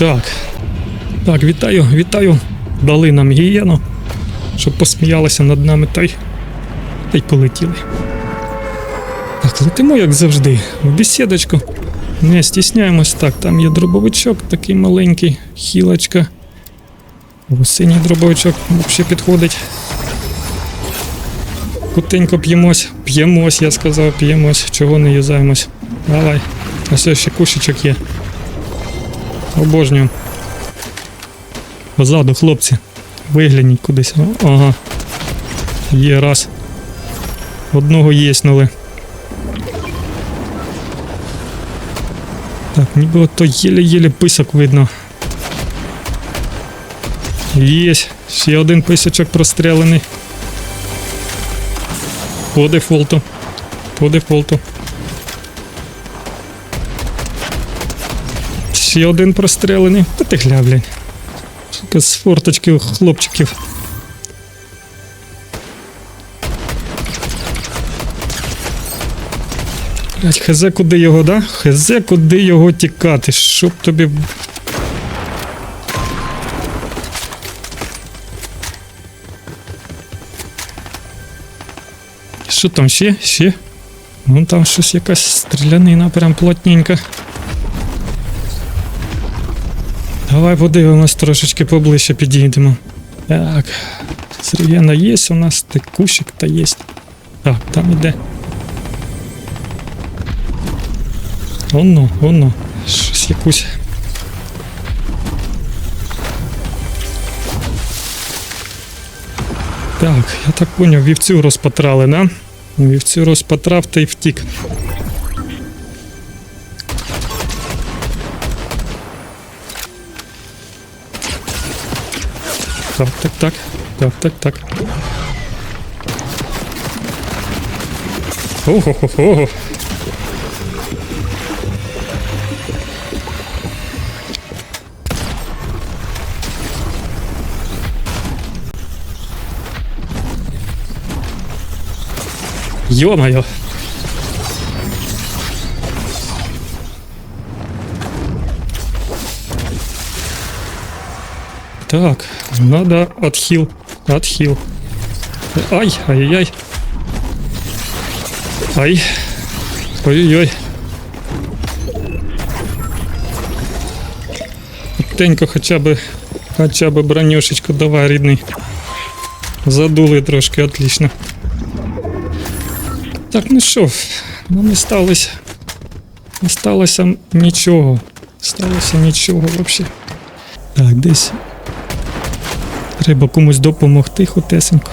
Так. Так, вітаю, вітаю. Дали нам гієну, щоб посміялися над нами та й. Та й полетіли. Так, летимо, як завжди, в бесідочку. Не стісняємось. Так, там є дробовичок такий маленький, хілочка. О, синій дробовичок взагалі підходить. Кутенько п'ємось, п'ємось, я сказав, п'ємось, чого не юзаємось. Давай. Ось ще кушечок є. Обожнюю. Позаду, хлопці. Вигляніть кудись. Ага. Є раз. Одного єснули. Так, ніби ото єле-єле писок видно. Єсть. Ще один писочок прострелений. По дефолту. По дефолту. Ще один прострелений. Та ти гля, блядь. З форточки хлопчиків. Блять, хз куди його, да? Хз куди його тікати, щоб тобі. Що там ще? Ще? Вон там щось якась стрілянина прям плотненька. Давай подивимось трошечки поближче підійдемо. Так. Сирена є у нас, та кущик та є. Так, там іде. Оно, оно. Щось якусь. Так, я так поняв, вівцю розпатрали, да? Вівцю розпатрав та й втік. Так, так, так. Так, так, так. Ё-моё. Так, надо отхил. Отхил. Ай, ай-яй-яй. Ай. Ой-ой-ой. Тенько хоча б, хоча б бронюшечку давай, рідний. Задули трошки, отлично. Так, ну що, ну не сталося. Не сталося нічого. Сталося нічого взагалі. Так, десь. Треба комусь допомогти хотесенько.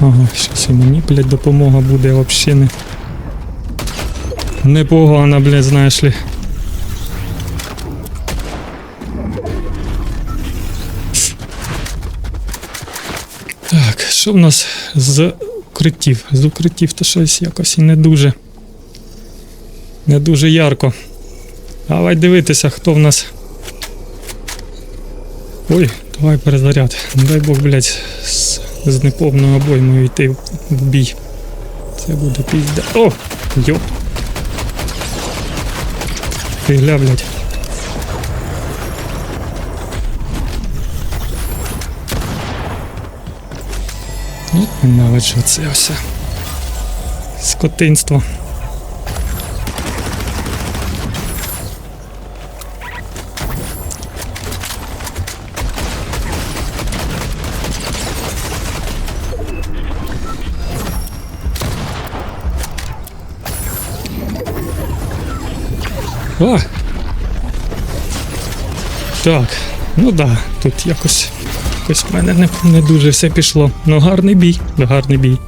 Ага, щось і мені, блядь, допомога буде взагалі не. Непогана, блядь, знаєш ли. Так, що в нас з укриттів? З укриттів то щось якось і не дуже. Не дуже ярко. Давай дивитися, хто в нас. Ой, давай перезаряд. Дай Бог, блядь, з, з неповною обоймою йти в, бій. Це буде пізда. О! Йоп. Ти гля, блядь. Ну, ненавиджу це все. Скотинство. О! Так, ну да, тут якось, якось в мене не, не дуже все пішло. Ну гарний бій, гарний бій.